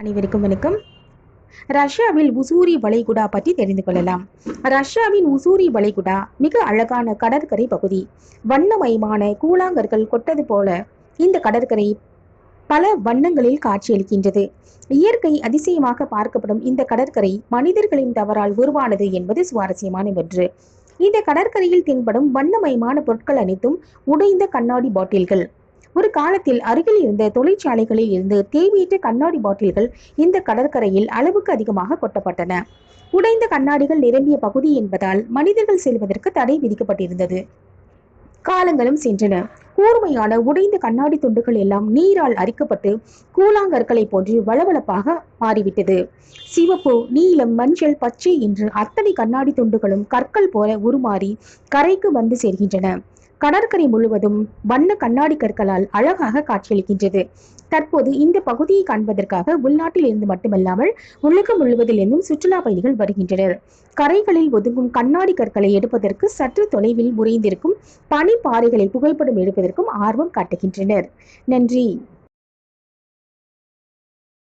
அனைவருக்கும் வணக்கம். ரஷ்யாவில் உசூரி வளைகுடா பற்றி தெரிந்து கொள்ளலாம். ரஷ்யாவின் உசூரி வளைகுடா மிக அழகான கடற்கரை பகுதி. வண்ணமயமான கூழாங்கற்கள் கொட்டது போல இந்த கடற்கரை பல வண்ணங்களில் காட்சியளிக்கின்றது. இயற்கை அதிசயமாக பார்க்கப்படும் இந்த கடற்கரை மனிதர்களின் தவறால் உருவானது என்பது சுவாரஸ்யமான ஒன்று. இந்த கடற்கரையில் தென்படும் வண்ணமயமான பொருட்கள் அனைத்தும் உடைந்த கண்ணாடி பாட்டில்கள். ஒரு காலத்தில் அருகில் இருந்த தொழிற்சாலைகளில் இருந்து தேவையற்ற கண்ணாடி பாட்டில்கள் இந்த கடற்கரையில் அளவுக்கு அதிகமாக கொட்டப்பட்டன. உடைந்த கண்ணாடிகள் நிரம்பிய பகுதி என்பதால் மனிதர்கள் செல்வதற்கு தடை விதிக்கப்பட்டிருந்தது. காலங்களும் சென்றன. கூர்மையான உடைந்த கண்ணாடி துண்டுகள் எல்லாம் நீரால் அரிக்கப்பட்டு கூழாங்கற்களை போன்று வளவளப்பாக மாறிவிட்டது. சிவப்பு நீலம் மஞ்சள் பச்சை என்று அத்தனை கண்ணாடி துண்டுகளும் கற்கள் போல உருமாறி கரைக்கு வந்து சேர்கின்றன. கடற்கரை முழுவதும் வண்ண கண்ணாடி கற்களால் அழகாக காட்சியளிக்கின்றது. தற்போது இந்த பகுதியை காண்பதற்காக உள்நாட்டில் இருந்து மட்டுமல்லாமல் உலகம் முழுவதிலிருந்தும் சுற்றுலா பயணிகள் வருகின்றனர். கரைகளில் ஒதுங்கும் கண்ணாடி கற்களை எடுப்பதற்கு சற்று தொலைவில் உறைந்திருக்கும் பனிப்பாறைகளை புகைப்படம் எடுப்பதற்கும் ஆர்வம் காட்டுகின்றனர். நன்றி.